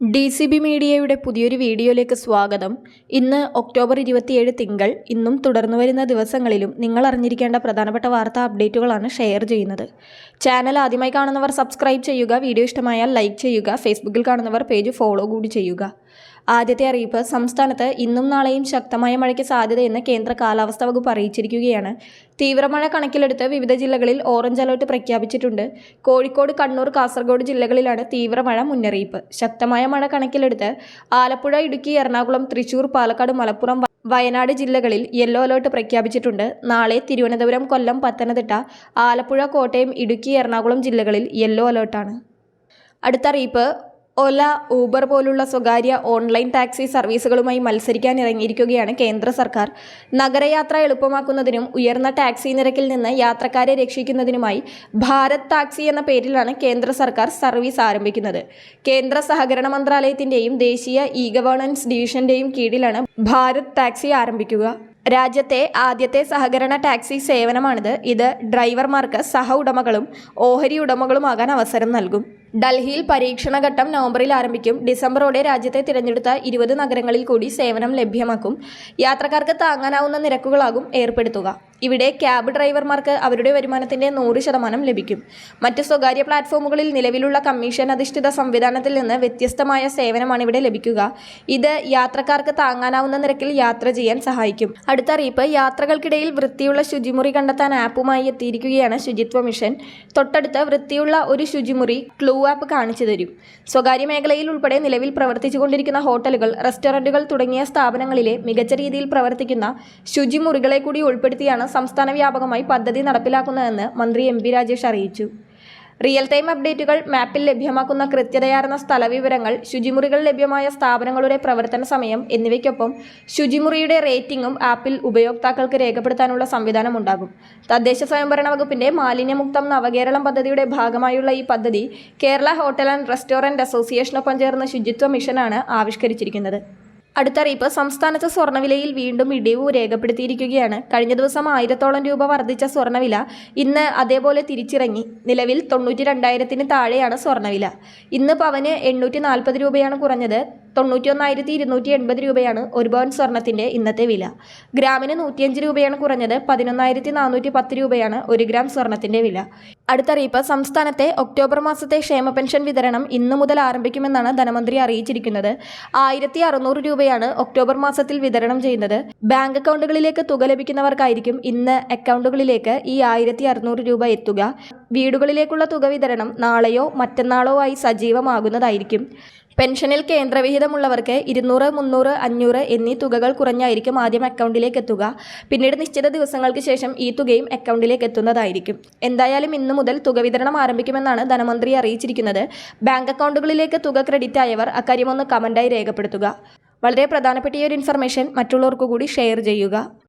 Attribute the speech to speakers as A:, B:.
A: D C B മീഡിയയുടെ പുതിയൊരു വീഡിയോയിലേക്ക് സ്വാഗതം. ഇന്ന് ഒക്ടോബർ ഇരുപത്തിയേഴ് തിങ്കൾ. ഇന്നും തുടർന്നു വരുന്ന ദിവസങ്ങളിലും നിങ്ങൾ അറിഞ്ഞിരിക്കേണ്ട പ്രധാനപ്പെട്ട വാർത്താ അപ്ഡേറ്റുകളാണ് ഷെയർ ചെയ്യുന്നത്. ചാനൽ ആദ്യമായി കാണുന്നവർ സബ്സ്ക്രൈബ് ചെയ്യുക വീഡിയോ ഇഷ്ടമായാൽ ലൈക്ക് ചെയ്യുക ഫേസ്ബുക്കിൽ കാണുന്നവർ പേജ് ഫോളോ കൂടി ചെയ്യുക. ആദ്യത്തെ അറിയിപ്പ് സംസ്ഥാനത്ത് ഇന്നും നാളെയും ശക്തമായ മഴയ്ക്ക് സാധ്യതയെന്ന് കേന്ദ്ര കാലാവസ്ഥാ വകുപ്പ് അറിയിച്ചിരിക്കുകയാണ്. തീവ്രമഴ കണക്കിലെടുത്ത് വിവിധ ജില്ലകളിൽ ഓറഞ്ച് അലർട്ട് പ്രഖ്യാപിച്ചിട്ടുണ്ട്. കോഴിക്കോട് കണ്ണൂർ കാസർഗോഡ് ജില്ലകളിലാണ് തീവ്രമഴ മുന്നറിയിപ്പ്. ശക്തമായ മഴ കണക്കിലെടുത്ത് ആലപ്പുഴ ഇടുക്കി എറണാകുളം തൃശൂർ പാലക്കാട് മലപ്പുറം വയനാട് ജില്ലകളിൽ യെല്ലോ അലേർട്ട് പ്രഖ്യാപിച്ചിട്ടുണ്ട്. നാളെ തിരുവനന്തപുരം കൊല്ലം പത്തനംതിട്ട ആലപ്പുഴ കോട്ടയം ഇടുക്കി എറണാകുളം ജില്ലകളിൽ യെല്ലോ അലേർട്ടാണ്. അടുത്ത അറിയിപ്പ് ഒല ഊബർ പോലുള്ള സ്വകാര്യ ഓൺലൈൻ ടാക്സി സർവീസുകളുമായി മത്സരിക്കാൻ ഇറങ്ങിയിരിക്കുകയാണ് കേന്ദ്ര സർക്കാർ. നഗരയാത്ര എളുപ്പമാക്കുന്നതിനും ഉയർന്ന ടാക്സി നിരക്കിൽ നിന്ന് യാത്രക്കാരെ രക്ഷിക്കുന്നതിനുമായി ഭാരത് ടാക്സി എന്ന പേരിലാണ് കേന്ദ്ര സർക്കാർ സർവീസ് ആരംഭിക്കുന്നത്. കേന്ദ്ര സഹകരണ മന്ത്രാലയത്തിന്റെയും ദേശീയ ഇ ഗവേണൻസ് ഡിവിഷന്റെയും കീഴിലാണ് ഭാരത് ടാക്സി ആരംഭിക്കുക. രാജ്യത്തെ ആദ്യത്തെ സഹകരണ ടാക്സി സേവനമാണിത്. ഇത് ഡ്രൈവർമാർക്ക് സഹ ഉടമകളും ഓഹരി ഉടമകളുമാകാൻ അവസരം നൽകും. ഡൽഹിയിൽ പരീക്ഷണഘട്ടം നവംബറിൽ ആരംഭിക്കും. ഡിസംബറോടെ രാജ്യത്തെ തിരഞ്ഞെടുത്ത ഇരുപത് നഗരങ്ങളിൽ കൂടി സേവനം ലഭ്യമാക്കും. യാത്രക്കാർക്ക് താങ്ങാനാവുന്ന നിരക്കുകളാകും ഏർപ്പെടുത്തുക. ഇവിടെ ക്യാബ് ഡ്രൈവർമാർക്ക് അവരുടെ വരുമാനത്തിന്റെ നൂറ് ശതമാനം ലഭിക്കും. മറ്റ് സ്വകാര്യ പ്ലാറ്റ്ഫോമുകളിൽ നിലവിലുള്ള കമ്മീഷൻ അധിഷ്ഠിത സംവിധാനത്തിൽ നിന്ന് വ്യത്യസ്തമായ സേവനമാണ് ഇവിടെ ലഭിക്കുക. ഇത് യാത്രക്കാർക്ക് താങ്ങാനാവുന്ന നിരക്കിൽ യാത്ര ചെയ്യാൻ സഹായിക്കും. അടുത്ത അറിയിപ്പ് യാത്രകൾക്കിടയിൽ വൃത്തിയുള്ള ശുചിമുറി കണ്ടെത്താൻ ആപ്പുമായി എത്തിയിരിക്കുകയാണ് ശുചിത്വ മിഷൻ. തൊട്ടടുത്ത് വൃത്തിയുള്ള ഒരു ശുചിമുറി ക്ലൂ ആപ്പ് കാണിച്ചു തരും. സ്വകാര്യ മേഖലയിൽ ഉൾപ്പെടെ നിലവിൽ പ്രവർത്തിച്ചുകൊണ്ടിരിക്കുന്ന ഹോട്ടലുകൾ റെസ്റ്റോറന്റുകൾ തുടങ്ങിയ സ്ഥാപനങ്ങളിലെ മികച്ച രീതിയിൽ പ്രവർത്തിക്കുന്ന ശുചിമുറികളെ കൂടി ഉൾപ്പെടുത്തിയാണ് സംസ്ഥാന വ്യാപകമായി പദ്ധതി നടപ്പിലാക്കുന്നതെന്ന് മന്ത്രി എം രാജേഷ് അറിയിച്ചു. റിയൽ ടൈം അപ്ഡേറ്റുകൾ മാപ്പിൽ ലഭ്യമാക്കുന്ന കൃത്യതയാർന്ന സ്ഥലവിവരങ്ങൾ ശുചിമുറികൾ ലഭ്യമായ സ്ഥാപനങ്ങളുടെ പ്രവർത്തന സമയം എന്നിവയ്ക്കൊപ്പം ശുചിമുറിയുടെ റേറ്റിംഗും ആപ്പിൽ ഉപയോക്താക്കൾക്ക് രേഖപ്പെടുത്താനുള്ള സംവിധാനം ഉണ്ടാകും തദ്ദേശ സ്വയംഭരണ വകുപ്പിന്റെ മാലിന്യമുക്തം നവകേരളം പദ്ധതിയുടെ ഭാഗമായുള്ള ഈ പദ്ധതി കേരള ഹോട്ടൽ ആൻഡ് റെസ്റ്റോറന്റ് അസോസിയേഷനൊപ്പം ചേർന്ന ശുചിത്വ മിഷനാണ് ആവിഷ്കരിച്ചിരിക്കുന്നത്. അടുത്ത അറിയിപ്പ് സംസ്ഥാനത്ത് സ്വർണവിലയിൽ വീണ്ടും ഇടിവ് രേഖപ്പെടുത്തിയിരിക്കുകയാണ്. കഴിഞ്ഞ ദിവസം ആയിരത്തോളം രൂപ വർദ്ധിച്ച സ്വർണവില ഇന്ന് അതേപോലെ തിരിച്ചിറങ്ങി. നിലവിൽ തൊണ്ണൂറ്റി രണ്ടായിരത്തിന് താഴെയാണ് സ്വർണവില ഇന്ന് പവന് എണ്ണൂറ്റി നാൽപ്പത് രൂപയാണ് കുറഞ്ഞത്. തൊണ്ണൂറ്റി ഒന്നായിരത്തി ഇരുന്നൂറ്റി എൺപത് രൂപയാണ് ഒരു പവൻ സ്വർണത്തിന്റെ ഇന്നത്തെ വില. ഗ്രാമിന് നൂറ്റിയഞ്ച് രൂപയാണ് കുറഞ്ഞത് പതിനൊന്നായിരത്തി നാനൂറ്റി പത്ത് രൂപയാണ് ഒരു ഗ്രാം സ്വർണത്തിന്റെ വില. അടുത്തറിയിപ്പ് സംസ്ഥാനത്തെ ഒക്ടോബർ മാസത്തെ ക്ഷേമ പെൻഷൻ വിതരണം ഇന്നു മുതൽ ആരംഭിക്കുമെന്നാണ് ധനമന്ത്രി അറിയിച്ചിരിക്കുന്നത്. ആയിരത്തി അറുന്നൂറ് രൂപയാണ് ഒക്ടോബർ മാസത്തിൽ വിതരണം ചെയ്യുന്നത്. ബാങ്ക് അക്കൗണ്ടുകളിലേക്ക് തുക ലഭിക്കുന്നവർക്കായിരിക്കും ഇന്ന് അക്കൗണ്ടുകളിലേക്ക് ഈ ആയിരത്തി രൂപ എത്തുക. വീടുകളിലേക്കുള്ള തുക വിതരണം നാളെയോ മറ്റന്നാളോ ആയി സജീവമാകുന്നതായിരിക്കും. പെൻഷനിൽ കേന്ദ്രവിഹിതമുള്ളവർക്ക് ഇരുന്നൂറ് മുന്നൂറ് അഞ്ഞൂറ് എന്നീ തുകകൾ കുറഞ്ഞായിരിക്കും ആദ്യം അക്കൗണ്ടിലേക്ക് എത്തുക. പിന്നീട് നിശ്ചിത ദിവസങ്ങൾക്ക് ശേഷം ഈ തുകയും അക്കൗണ്ടിലേക്ക് എത്തുന്നതായിരിക്കും. എന്തായാലും ഇന്നു മുതൽ തുക വിതരണം ആരംഭിക്കുമെന്നാണ് ധനമന്ത്രി അറിയിച്ചിരിക്കുന്നത്. ബാങ്ക് അക്കൗണ്ടുകളിലേക്ക് തുക ക്രെഡിറ്റ് ആയവർ അക്കാര്യമൊന്ന് കമന്റായി രേഖപ്പെടുത്തുക. വളരെ പ്രധാനപ്പെട്ട ഈ ഒരു ഇൻഫർമേഷൻ മറ്റുള്ളവർക്കു കൂടി ഷെയർ ചെയ്യുക.